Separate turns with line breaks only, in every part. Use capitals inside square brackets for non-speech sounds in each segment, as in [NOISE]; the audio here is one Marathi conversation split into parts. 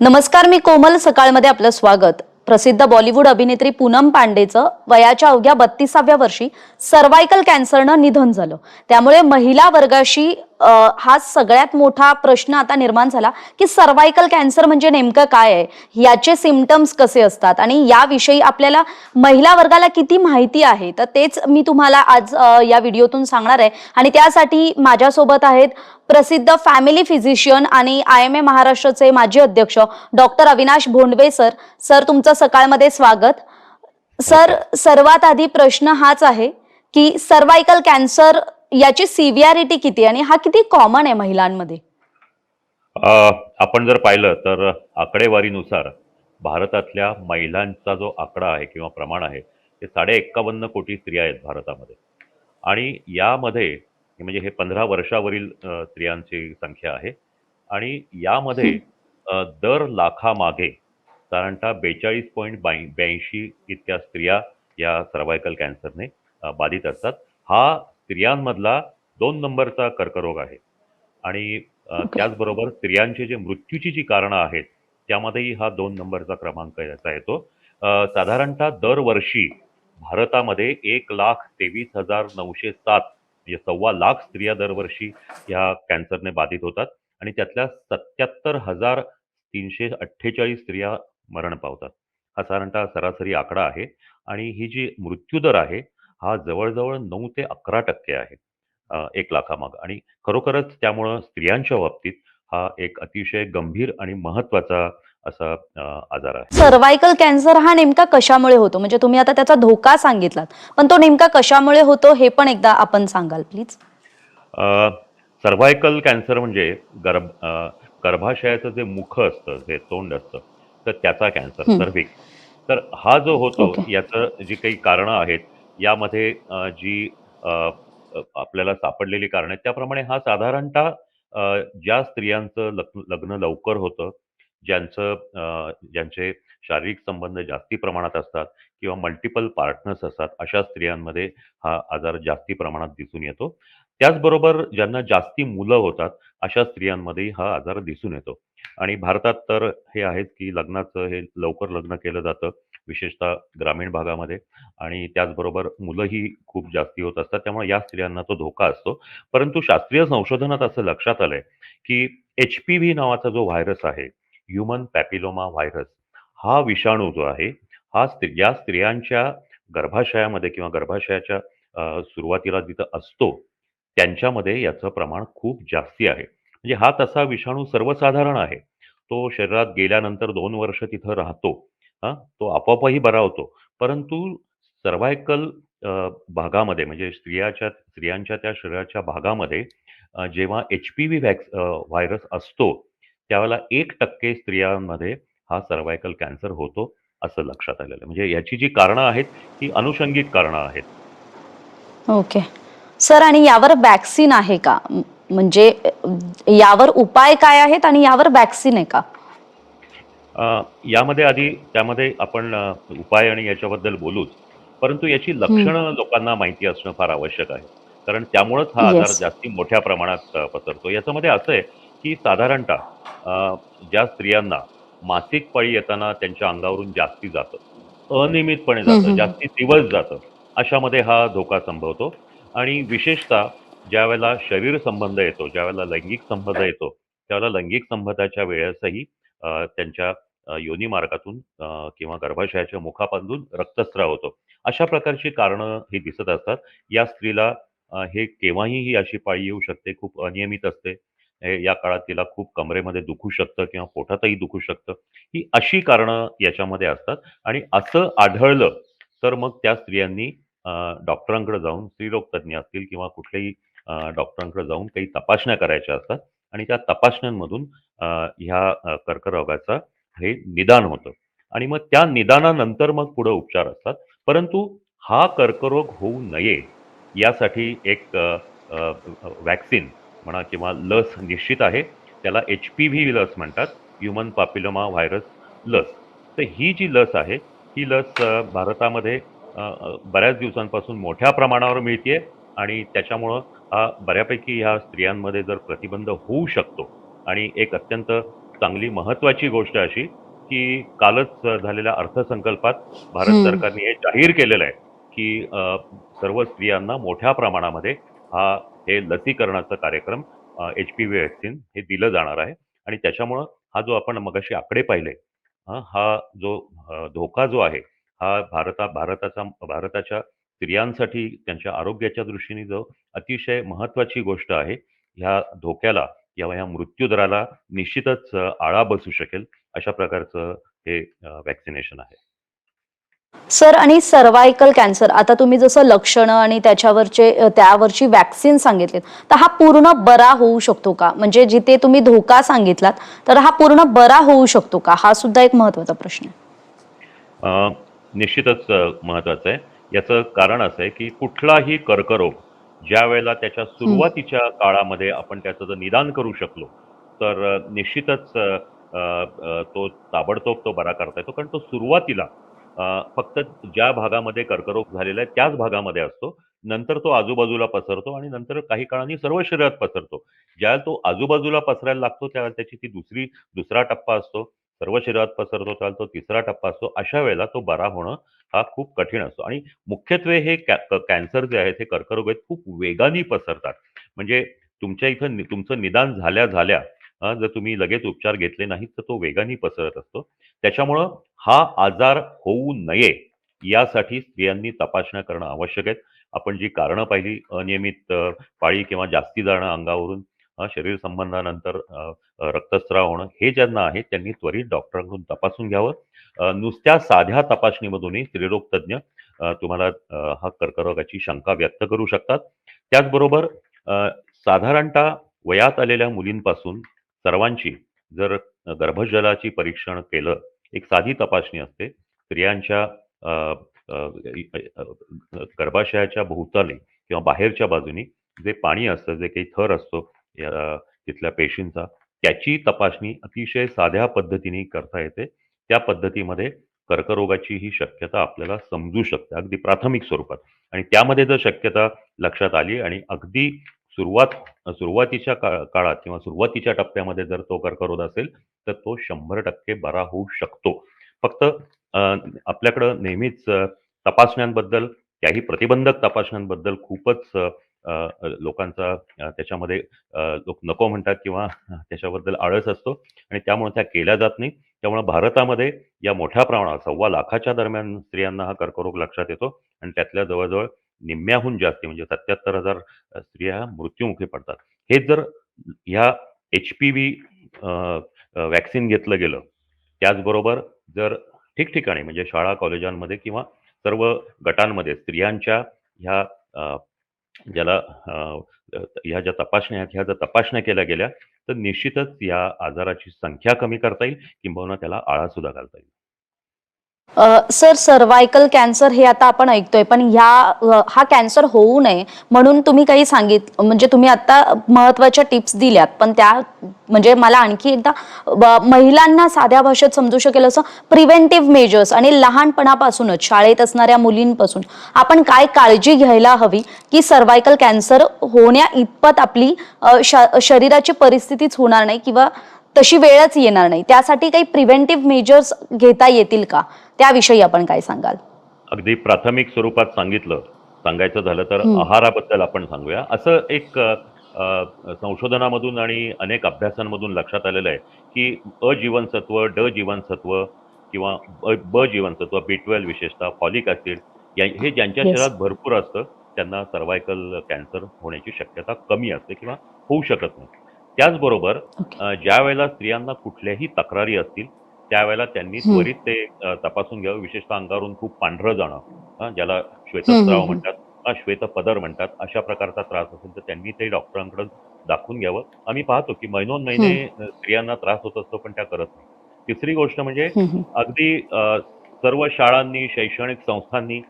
नमस्कार मी कोमल. सकाळमध्ये आपलं स्वागत. प्रसिद्ध बॉलिवूड अभिनेत्री पूनम पांडेचं वयाच्या अवघ्या बत्तीसाव्या वर्षी सर्वायकल कॅन्सरनं निधन झालं. त्यामुळे महिला वर्गाशी हा सगळ्यात मोठा प्रश्न आता निर्माण झाला की सर्वायकल कॅन्सर म्हणजे नेमकं काय आहे? याचे सिमटम्स कसे असतात? आणि याविषयी आपल्याला महिला वर्गाला किती माहिती आहे? तर तेच मी तुम्हाला आज या व्हिडिओतून सांगणार आहे. आणि त्यासाठी माझ्यासोबत आहेत प्रसिद्ध फॅमिली फिजिशियन आणि आय एम ए महाराष्ट्राचे माजी अध्यक्ष doctor Avinash Bhondwe sir. Sir तुमचं सकाळमध्ये स्वागत. सर सर्वात आधी प्रश्न हाच आहे की सर्वायकल कॅन्सर याची सिव्हियारिटी किती आणि हा किती कॉमन आहे महिलांमध्ये?
आपण जर पाहिलं तर आकडेवारीनुसार भारतातल्या महिलांचा जो आकडा आहे किंवा प्रमाण आहे ते साडे एक्कावन्न कोटी स्त्रिया आहेत भारतामध्ये. आणि यामध्ये म्हणजे हे पंधरा वर्षावरील स्त्रियांची संख्या आहे. आणि यामध्ये दर लाखामागे साधारणतः बेचाळीस पॉईंट ब्याऐंशी इतक्या स्त्रिया या सर्वायकल कॅन्सरने बाधित असतात. हा स्त्रियांमधला दोन नंबरचा कर्करोग आहे. आणि. त्याचबरोबर स्त्रियांचे जे मृत्यूची जी कारणं आहेत त्यामध्येही हा दोन नंबरचा क्रमांक याचा येतो. साधारणतः दरवर्षी भारतामध्ये एक लाख तेवीस हजार नऊशे सात म्हणजे सव्वा लाख स्त्रिया दरवर्षी ह्या कॅन्सरने बाधित होतात. आणि त्यातल्या सत्याहत्तर हजार तीनशे अठ्ठेचाळीस स्त्रिया मरण पावतात. हा साधारणतः सरासरी आकडा आहे. आणि ही जी मृत्यूदर आहे हा जवळजवळ नऊ ते अकरा टक्के आहे. अ, एक लाखामाग. आणि खरोखरच त्यामुळं स्त्रियांच्या बाबतीत हा एक अतिशय गंभीर आणि महत्त्वाचा असा अ, आजार आहे.
सर्वायकल कॅन्सर हा नेमका कशामुळे होतो? म्हणजे तुम्ही आता त्याचा धोका सांगितलात पण तो नेमका कशामुळे होतो हे पण एकदा आपण सांगाल प्लीज.
सर्व्हायकल कॅन्सर म्हणजे गर्भ अ, गर्भाशयाचं जे मुख असतं जे तोंड असतं तर त्याचा कॅन्सर
हं.
सर्विक तर हा जो होतो
Okay.
याचं जी काही कारणं आहेत यामध्ये जी आपल्याला सापडलेली कारण आहेत त्याप्रमाणे हा साधारणतः ज्या स्त्रियांचं लग्न लग्न लवकर होतं ज्यांचं ज्यांचे शारीरिक संबंध जास्ती प्रमाणात असतात किंवा मल्टिपल पार्टनर्स असतात अशा स्त्रियांमध्ये हा आजार जास्ती प्रमाणात दिसून येतो. त्याचबरोबर ज्यांना जास्ती मुलं होतात अशा स्त्रियांमध्ये हा आजार दिसून येतो. आणि भारतात तर हे आहेच की लग्नाचं हे लवकर लग्न केलं जातं विशेषतः ग्रामीण भागामध्ये. आणि त्याचबरोबर मुलंही खूप जास्ती होत असतात त्यामुळे या स्त्रियांना तो धोका असतो. परंतु शास्त्रीय संशोधनात असं लक्षात आलंय की एच पी व्ही नावाचा जो व्हायरस आहे ह्युमन पॅपिलोमा व्हायरस हा विषाणू जो आहे हा स्त्री या स्त्रियांच्या गर्भाशयामध्ये किंवा गर्भाशयाच्या सुरुवातीला जिथं असतो त्यांच्यामध्ये याचं प्रमाण खूप जास्ती आहे. म्हणजे हा तसा विषाणू सर्वसाधारण आहे. तो शरीरात गेल्यानंतर दोन वर्ष तिथं राहतो. हा तो आपोआपही बरा होतो. परंतु सर्व्हायकल भागामध्ये म्हणजे स्त्रियाच्या स्त्रियांच्या त्या शरीराच्या भागामध्ये जेव्हा H P V vax virus असतो त्यावेळेला एक टक्के स्त्रियांमध्ये हा सर्वायकल कॅन्सर होतो असं लक्षात आलेलं म्हणजे याची जी कारणं आहेत ही अनुषंगिक कारणं आहेत.
ओके. सर आणि यावर वॅक्सिन आहे का? म्हणजे यावर उपाय काय आहेत आणि यावर वॅक्सिन आहे का?
यामध्ये आधी त्यामध्ये आपण उपाय आणि याच्याबद्दल बोलूच. परंतु याची लक्षणं लोकांना माहिती असणं फार आवश्यक आहे. कारण त्यामुळंच हा आजार. जास्ती मोठ्या प्रमाणात पसरतो. याच्यामध्ये असं आहे की साधारणतः ज्या स्त्रियांना मासिक पाळी येताना त्यांच्या अंगावरून जास्ती जातं अनियमितपणे जातं. जास्ती दिवस जातं अशामध्ये हा धोका संभवतो. आणि विशेषतः ज्यावेळेला शरीर संबंध येतो ज्यावेळेला लैंगिक संबंध येतो त्यावेळेला लैंगिक संबंधाच्या वेळेसही त्यांच्या योनी मार्गातून किंवा गर्भाशयाच्या मुखापासून रक्तस्राव होतो. अशा प्रकारची कारणं ही दिसत असतात. या स्त्रीला हे केव्हाही ही अशी पाळी येऊ शकते खूप अनियमित असते. हे या काळात तिला खूप कमरेमध्ये दुखू शकतं किंवा पोटातही दुखू शकतं. ही अशी कारणं याच्यामध्ये असतात. आणि असं आढळलं तर मग त्या स्त्रियांनी डॉक्टरांकडे जाऊन स्त्रीरोग तज्ज्ञ असतील किंवा कुठल्याही डॉक्टरांकडे जाऊन काही तपासण्या करायच्या असतात आणि त्या तपासण्यांमधून ह्या कर्करोगाचा हे निदान होतं. आणि मग त्या निदानानंतर मग पुढे उपचार असतात. परंतु हा कर्करोग होऊ नये यासाठी एक वॅक्सिन म्हणा किंवा लस निश्चित आहे. त्याला एच पी व्ही लस म्हणतात. ह्युमन पापिलोमा व्हायरस लस. तर ही जी लस आहे ही लस भारतामध्ये बऱ्याच दिवसांपासून मोठ्या प्रमाणावर मिळते आणि त्याच्यामुळं हा बऱ्यापैकी ह्या स्त्रियांमध्ये जर प्रतिबंध होऊ शकतो आणि एक अत्यंत चांगली महत्वाची गोष्ट अशी की कालच झालेल्या अर्थसंकल्पात भारत. सरकारने हे जाहीर केलेलं आहे की सर्व स्त्रियांना मोठ्या प्रमाणामध्ये हा हे लसीकरणाचा कार्यक्रम एच पी व्ही व्हॅक्सिन हे दिलं जाणार आहे आणि त्याच्यामुळं हा जो आपण मगाशी आकडे पाहिले हा जो धोका जो आहे हा भारता भारताचा भारताच्या स्त्रियांसाठी त्यांच्या आरोग्याच्या दृष्टीने जो अतिशय महत्वाची गोष्ट आहे ह्या धोक्याला किंवा ह्या मृत्यूदराला निश्चितच आळा बसू शकेल अशा प्रकारचं हे वॅक्सिनेशन आहे.
सर आणि सर्वायकल कॅन्सर आता तुम्ही जसं लक्षणं आणि त्याच्यावरचे त्यावरची वॅक्सिन सांगितलीत तर हा पूर्ण बरा होऊ शकतो का? म्हणजे जिथे तुम्ही धोका सांगितलात तर हा पूर्ण बरा होऊ शकतो का? हा सुद्धा एक महत्त्वाचा प्रश्न आहे.
निश्चितच अ, महत्वाचं आहे. याचं कारण असं आहे की कुठलाही कर्करोग ज्या वेळेला त्याच्या सुरुवातीच्या काळामध्ये आपण त्याचं जर निदान करू शकलो तर निश्चितच तो ताबडतोब तो बरा करता येतो. कारण तो सुरुवातीला फक्त ज्या भागामध्ये कर्करोग झालेला आहे त्याच भागामध्ये असतो. नंतर तो आजूबाजूला पसरतो आणि नंतर काही काळाने सर्व शरीरात पसरतो. ज्यावेळेला तो आजूबाजूला पसरायला लागतो त्यावेळेला त्याची ती दुसरी दुसरा टप्पा असतो. सर्व शरीरात पसरतो त्यावेळेला तो तिसरा टप्पा असतो अशा वेळेला तो बरा होणं हा खूप कठीण असतो. आणि मुख्यत्वे हे कॅ- कॅन्सर जे आहेत हे कर्करोग आहेत खूप वेगाने पसरतात. म्हणजे तुमच्या इथं नि- तुमचं निदान झाल्या झाल्या जर तुम्ही लगेच उपचार घेतले नाहीत तर तो वेगाने पसरत असतो. त्याच्यामुळं हा आजार होऊ नये यासाठी स्त्रियांनी तपासण्या करणं आवश्यक आहे आपण जी कारणं पाहिली अनियमित अ, पाळी किंवा जास्ती जाणं अंगावरून शरीर संबंधानंतर रक्तस्राव होणं हे ज्यांना आहे त्यांनी त्वरित डॉक्टरांकडून तपासून घ्यावं. नुसत्या साध्या तपासणीमधूनही स्त्रीरोग तज्ज्ञ तुम्हाला हा कर्करोगाची शंका व्यक्त करू शकतात. त्याचबरोबर साधारणतः वयात आलेल्या मुलींपासून सर्वांची जर गर्भजलाची परीक्षण केलं एक साधी तपासणी असते. स्त्रियांच्या गर्भाशयाच्या भोवताली किंवा बाहेरच्या बाजूनी जे पाणी असतं जे काही थर असतो तिथल्या पेशींचा. त्याची तपासणी अतिशय साध्या पद्धतीने करता येते. त्या पद्धतीमध्ये कर्करोगाची ही शक्यता आपल्याला समजू शकते अगदी प्राथमिक स्वरूपात. आणि त्यामध्ये जर शक्यता लक्षात आली आणि अगदी सुरुवात सुरुवातीच्या का- काळात किंवा सुरुवातीच्या टप्प्यामध्ये जर तो कर्करोग असेल तर तो शंभर टक्के बरा होऊ शकतो. फक्त आपल्याकडं नेहमीच तपासण्यांबद्दल त्याही प्रतिबंधक तपासण्यांबद्दल खूपच लोकांचा त्याच्यामध्ये लोक नको म्हणतात किंवा [LAUGHS] त्याच्याबद्दल आळस असतो आणि त्यामुळे त्या केल्या जात नाही त्यामुळे भारतामध्ये या मोठ्या प्रमाणात सव्वा लाखाच्या दरम्यान स्त्रियांना हा कर्करोग लक्षात येतो आणि त्यातल्या जवळजवळ निम्म्याहून जास्ती म्हणजे सत्याहत्तर हजार स्त्रिया मृत्युमुखी पडतात. हे जर ह्या एच पी व्ही वॅक्सिन घेतलं गेलं त्याचबरोबर जर ठिकठिकाणी म्हणजे शाळा कॉलेजांमध्ये किंवा सर्व गटांमध्ये स्त्रियांच्या ह्या ज्याला ह्या ज्या तपासण्या आहेत ह्या जर तपासण्या केल्या गेल्या तर निश्चितच या आजाराची संख्या कमी करता येईल किंबहुना त्याला आळा सुद्धा घालता येईल.
सर सर्वायकल कॅन्सर हे आता आपण ऐकतोय पण ह्या हा कॅन्सर होऊ नये म्हणून तुम्ही काही सांगित म्हणजे तुम्ही आता महत्त्वाच्या टिप्स दिल्यात पण त्या म्हणजे मला आणखी एकदा महिलांना साध्या भाषेत समजू शकेल असं प्रिव्हेंटिव्ह मेजर्स आणि लहानपणापासूनच शाळेत असणाऱ्या मुलींपासून आपण काय काळजी घ्यायला हवी की सर्वायकल कॅन्सर होण्या इतपत आपली श- शरीराची परिस्थितीच होणार नाही किंवा तशी वेळच येणार नाही? त्यासाठी काही प्रिव्हेंटिव्ह मेजर्स घेता येतील का? त्याविषयी आपण काय सांगाल?
अगदी प्राथमिक स्वरूपात सांगितलं. सांगायचं झालं तर. आहाराबद्दल आपण सांगूया. असं एक संशोधनामधून आणि अनेक अभ्यासांमधून लक्षात आलेलं आहे की अ जीवनसत्व ड जीवनसत्व किंवा ब जीवनसत्व बी ट्वेल्व विशेषतः फॉलिक ऍसिड हे ज्यांच्या. शरीरात भरपूर असतं त्यांना सर्वायकल कॅन्सर होण्याची शक्यता कमी असते किंवा होऊ शकत नाही. त्याचबरोबर ज्या वेळेला स्त्रियांना कुठल्याही तक्रारी असतील त्यावेळेला त्यांनी. त्वरित ते तपासून घ्यावं विशेषतः अंगावरून खूप पांढरं जाणं ज्याला श्वेतस्राव. म्हणतात श्वेतपदर म्हणतात अशा प्रकारचा त्रास असेल तर त्यांनी ते डॉक्टरांकडे दाखवून घ्यावं आम्ही पाहतो की महिनोन महिने स्त्रियांना त्रास होत असतो पण त्या करत नाही तिसरी गोष्ट म्हणजे. अगदी सर्व शाळांनी शैक्षणिक संस्थांनी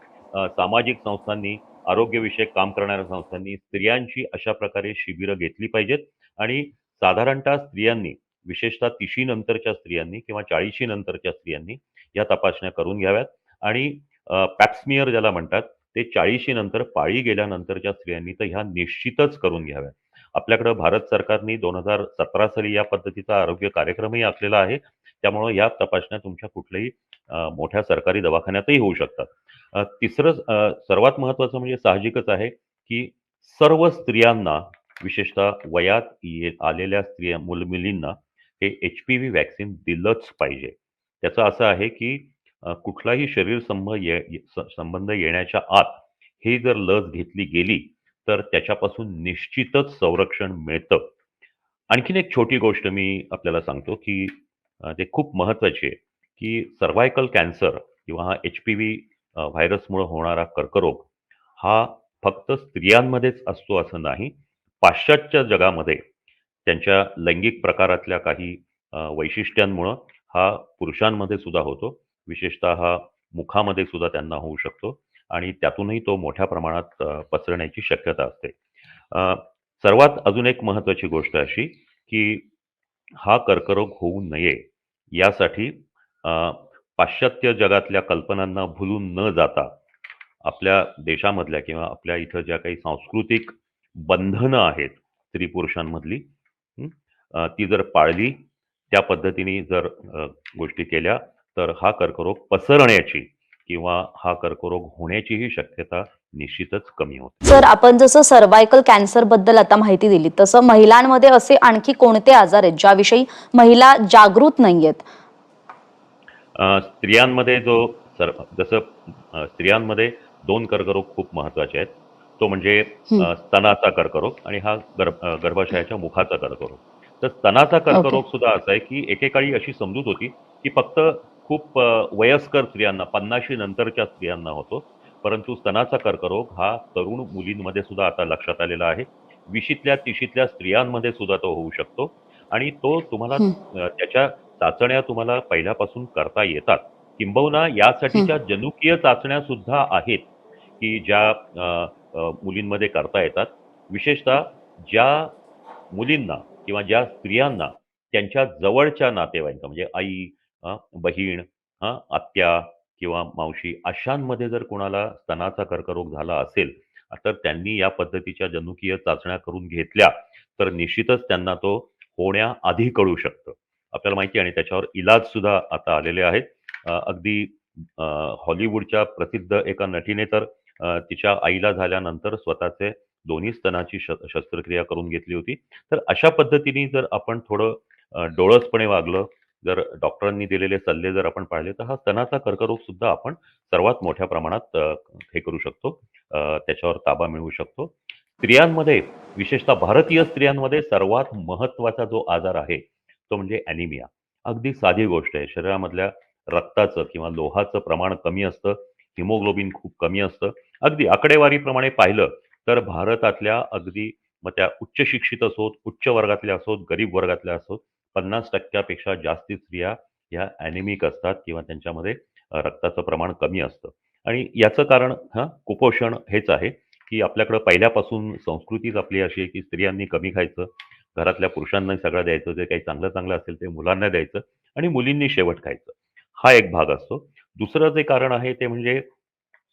सामाजिक संस्थांनी आरोग्यविषयक काम करणाऱ्या संस्थांनी स्त्रियांची अशा प्रकारे शिबिरं घेतली पाहिजेत आणि साधारणतः स्त्रियांनी विशेषतः तिशी नंतरच्या स्त्रियांनी किंवा चाळीशी नंतरच्या स्त्रियांनी या तपासण्या करून घ्याव्यात. आणि पॅप्समियर ज्याला म्हणतात ते चाळीशी नंतर पाळी गेल्यानंतरच्या स्त्रियांनी तर ह्या निश्चितच करून घ्याव्यात. आपल्याकडं भारत सरकारने दोन हजार सतरा साली या पद्धतीचा आरोग्य कार्यक्रमही आखलेला आहे. त्यामुळं या तपासण्या तुमच्या कुठल्याही मोठ्या सरकारी दवाखान्यातही होऊ शकतात. तिसरं सर्वात महत्त्वाचं म्हणजे साहजिकच आहे की सर्व स्त्रियांना विशेषतः वयात ये आलेल्या स्त्रिया मुल मुलींना हे एच पी व्ही वॅक्सिन दिलंच पाहिजे. त्याचं असं आहे की कुठलाही शरीर संब ये संबंध येण्याच्या आत ही जर लस घेतली गेली तर त्याच्यापासून निश्चितच संरक्षण मिळतं. आणखीन एक छोटी गोष्ट मी आपल्याला सांगतो की ते खूप महत्त्वाची आहे की सर्वायकल कॅन्सर किंवा हा एच पी व्ही व्हायरसमुळे होणारा कर्करोग हा फक्त स्त्रियांमध्येच असतो असं नाही पाश्चात्य जगामध्ये त्यांच्या लैंगिक प्रकारातल्या काही वैशिष्ट्यांमुळं हा पुरुषांमध्ये सुद्धा होतो. विशेषतः हा मुखामध्ये सुद्धा त्यांना होऊ शकतो आणि त्यातूनही तो मोठ्या प्रमाणात पसरण्याची शक्यता असते. सर्वात अजून एक महत्त्वाची गोष्ट अशी की हा कर्करोग होऊ नये यासाठी पाश्चात्य जगातल्या कल्पनांना भुलून न जाता आपल्या देशामधल्या किंवा आपल्या इथं ज्या काही सांस्कृतिक बंधनं आहेत स्त्री पुरुषांमधली अ, ती जर पाळली त्या पद्धतीने जर अ, गोष्टी केल्या तर हा कर्करोग पसरण्याची किंवा हा कर्करोग होण्याचीही शक्यता निश्चितच कमी होते.
सर आपण जसं सर्वायकल कॅन्सरबद्दल आता माहिती दिली तसं महिलांमध्ये असे आणखी कोणते आजार आहेत ज्याविषयी महिला जागृत नाहीयेत?
अ, स्त्रियांमध्ये जो सर जसं अ, स्त्रियांमध्ये दोन कर्करोग खूप महत्त्वाचे आहेत. तो म्हणजे स्तनाचा कर्करोग आणि हा गर्भ गर्भाशयाच्या मुखाचा कर्करोग. तर स्तनाचा कर्करोग सुद्धा असा आहे की एकेकाळी अशी समजूत होती की फक्त खूप वयस्कर स्त्रियांना पन्नाशी नंतरच्या स्त्रियांना होतो. परंतु स्तनाचा कर्करोग हा तरुण मुलींमध्ये सुद्धा आता लक्षात आलेला आहे. विशीतल्या तिशीतल्या स्त्रियांमध्ये सुद्धा तो होऊ शकतो. आणि तो तुम्हाला त्याच्या चाचण्या तुम्हाला पहिल्यापासून करता येतात. किंबहुना यासाठीच्या जनुकीय चाचण्या सुद्धा आहेत की ज्या मुलींमध्ये करता येतात. विशेषतः ज्या मुलींना किंवा ज्या स्त्रियांना त्यांच्या जवळच्या नातेवाईक म्हणजे आई बहीण आत्या किंवा मावशी अशांमध्ये जर कोणाला स्तनाचा कर्करोग झाला असेल तर त्यांनी या पद्धतीच्या जनुकीय चाचण्या करून घेतल्या तर निश्चितच त्यांना तो होण्याआधी कळू शकतं. आपल्याला माहिती आहे आणि त्याच्यावर इलाज सुद्धा आता आलेले आहेत. अगदी हॉलिवूडच्या प्रसिद्ध एका नटीने तर तिच्या आईला झाल्यानंतर स्वतःचे दोन्ही स्तनाची श शस्त्रक्रिया करून घेतली होती. तर अशा पद्धतीने जर आपण थोडं डोळसपणे वागलं जर डॉक्टरांनी दिलेले सल्ले जर आपण पाहिले तर हा स्तनाचा कर्करोग सुद्धा आपण सर्वात मोठ्या प्रमाणात हे करू शकतो. त्याच्यावर ताबा मिळवू शकतो. स्त्रियांमध्ये विशेषतः भारतीय स्त्रियांमध्ये सर्वात महत्त्वाचा जो आजार आहे तो म्हणजे अॅनिमिया अगदी साधी गोष्ट आहे. शरीरामधल्या रक्ताचं किंवा लोहाचं प्रमाण कमी असतं. हिमोग्लोबिन खूप कमी असतं. अगदी आकडेवारीप्रमाणे पाहिलं तर भारतातल्या अगदी मग त्या उच्च शिक्षित असोत उच्च वर्गातल्या असोत गरीब वर्गातल्या असोत पन्नास टक्क्यापेक्षा जास्त स्त्रिया ह्या ॲनिमिक असतात किंवा त्यांच्यामध्ये रक्ताचं प्रमाण कमी असतं. आणि याचं कारण हां कुपोषण हेच आहे की आपल्याकडं पहिल्यापासून संस्कृतीच आपली अशी आहे की स्त्रियांनी कमी खायचं घरातल्या पुरुषांना सगळं द्यायचं जे काही चांगलं चांगलं असेल ते मुलांना द्यायचं आणि मुलींनी शेवट खायचं. हा एक भाग असतो. दुसरं जे कारण आहे ते म्हणजे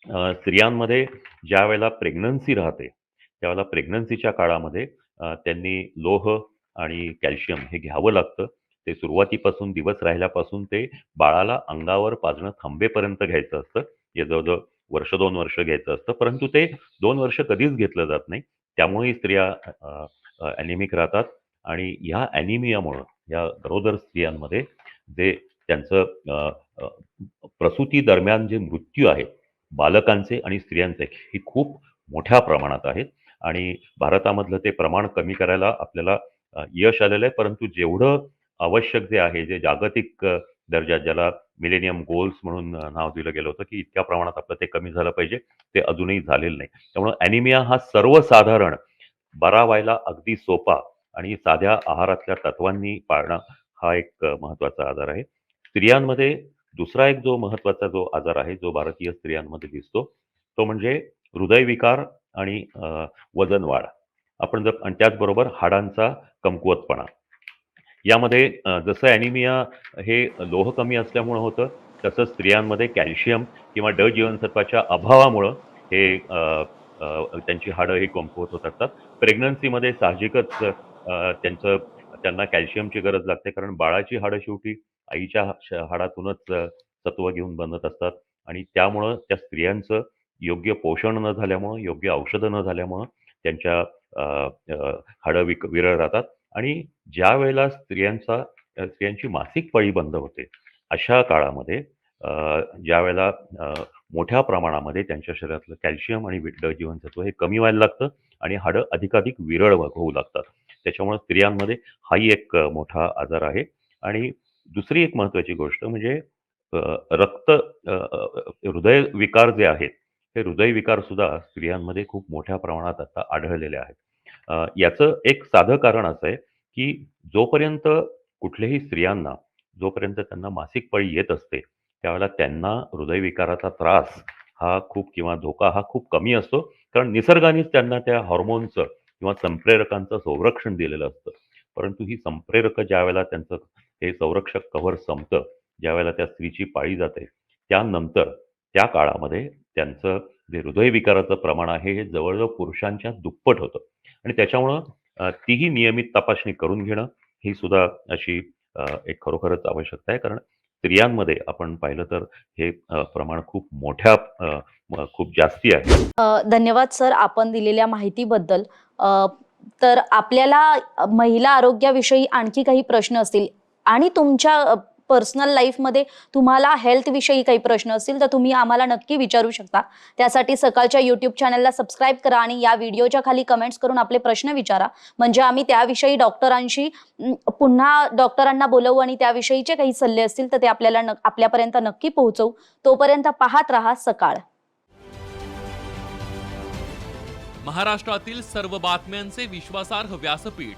स्त्रियांमध्ये ज्या वेळेला प्रेग्नन्सी राहते त्यावेळेला प्रेग्नन्सीच्या काळामध्ये त्यांनी लोह आणि कॅल्शियम हे घ्यावं लागतं. ते सुरुवातीपासून दिवस राहिल्यापासून ते बाळाला अंगावर पाजणं थांबेपर्यंत घ्यायचं असतं. हे जवळजवळ वर्ष दोन वर्ष घ्यायचं असतं. परंतु ते दोन वर्ष कधीच घेतलं जात नाही. त्यामुळेही स्त्रिया ॲनिमिक राहतात. आणि ह्या ॲनिमियामुळं या गरोदर स्त्रियांमध्ये जे त्यांचं प्रसूती दरम्यान जे मृत्यू आहेत बालकांचे आणि स्त्रियांचे हे खूप मोठ्या प्रमाणात आहेत. आणि भारतामधलं ते प्रमाण कमी करायला आपल्याला यश आलेलं आहे. परंतु जेवढं आवश्यक जे आहे जे जागतिक दर्जा ज्याला मिलेनियम गोल्स म्हणून नाव दिलं गेलं होतं की इतक्या प्रमाणात आपलं ते कमी झालं पाहिजे ते अजूनही झालेलं नाही. त्यामुळं ॲनिमिया हा सर्वसाधारण बरा व्हायला अगदी सोपा आणि साध्या आहारातल्या तत्वांनी पाळणं हा एक महत्त्वाचा आजार आहे. स्त्रियांमध्ये दुसरा एक जो महत्त्वाचा जो आजार आहे जो भारतीय स्त्रियांमध्ये दिसतो तो म्हणजे हृदयविकार आणि वजन वाढ आपण जर आणि त्याचबरोबर हाडांचा कमकुवतपणा. यामध्ये जसं ॲनिमिया हे लोह कमी असल्यामुळं होतं तसंच स्त्रियांमध्ये कॅल्शियम किंवा ड जीवनसत्वाच्या अभावामुळं हे अ, त्यांची हाडं हे कमकुवत होत असतात. प्रेग्नन्सीमध्ये साहजिकच त्यांचं त्यांना कॅल्शियमची गरज लागते कारण बाळाची हाडं शेवटी आईच्या श- हाडातूनच सत्व घेऊन बनत असतात आणि त्यामुळं त्या स्त्रियांचं योग्य पोषण न झाल्यामुळं योग्य औषधं न झाल्यामुळं त्यांच्या हाडं विक विरळ राहतात आणि ज्या वेळेला स्त्रियांचा स्त्रियांची मासिक पाळी बंद होते अशा काळामध्ये ज्या वेळेला मोठ्या प्रमाणामध्ये त्यांच्या शरीरातलं कॅल्शियम आणि विट जीवनसत्व हे कमी व्हायला लागतं आणि हाडं अधिकाधिक विरळ होऊ लागतात. त्याच्यामुळे स्त्रियांमध्ये हाही एक मोठा आजार आहे आणि दुसरी एक महत्त्वाची गोष्ट म्हणजे रक्त हृदय विकार जे आहेत हे हृदयविकार सुद्धा स्त्रियांमध्ये खूप मोठ्या प्रमाणात आता आढळलेले आहेत. याचं एक साधं कारण असं आहे की जोपर्यंत कुठल्याही स्त्रियांना जोपर्यंत त्यांना मासिक पाळी येत असते त्यावेळेला त्यांना हृदयविकाराचा त्रास हा खूप किंवा धोका हा खूप कमी असतो. कारण निसर्गानेच त्यांना त्या हॉर्मोनचं किंवा संप्रेरकांचं संरक्षण दिलेलं असतं. परंतु ही संप्रेरक ज्या वेळेला त्यांचं हे संरक्षक कव्हर संपतं ज्यावेळेला त्या स्त्रीची पाळी जाते. त्यानंतर त्या काळामध्ये त्यांचं जे हृदयविकाराचं प्रमाण आहे हे जवळजवळ पुरुषांच्या दुप्पट होतं. आणि त्याच्यामुळं तीही नियमित तपासणी करून घेणं ही सुद्धा अशी एक खरोखरच आवश्यकता आहे. कारण स्त्रियांमध्ये आपण पाहिलं तर हे प्रमाण खूप मोठ्या खूप जास्ती आहे.
धन्यवाद सर आपण दिलेल्या माहितीबद्दल. तर आपल्याला महिला आरोग्याविषयी आणखी काही प्रश्न असतील. आणि तुमच्या पर्सनल लाईफमध्ये तुम्हाला हेल्थविषयी काही प्रश्न असतील तर तुम्ही आम्हाला नक्की विचारू शकता. त्यासाठी सकाळच्या युट्यूब चॅनलला सबस्क्राईब करा आणि या व्हिडिओच्या खाली कमेंट्स करून आपले प्रश्न विचारा. म्हणजे आम्ही त्याविषयी डॉक्टरांशी पुन्हा डॉक्टरांना बोलवू आणि त्याविषयीचे काही सल्ले असतील तर ते आपल्याला आपल्यापर्यंत नक्की पोहोचवू. तोपर्यंत पाहत राहा सकाळ.
महाराष्ट्रातील सर्व बातम्यांचे विश्वासार्ह व्यासपीठ.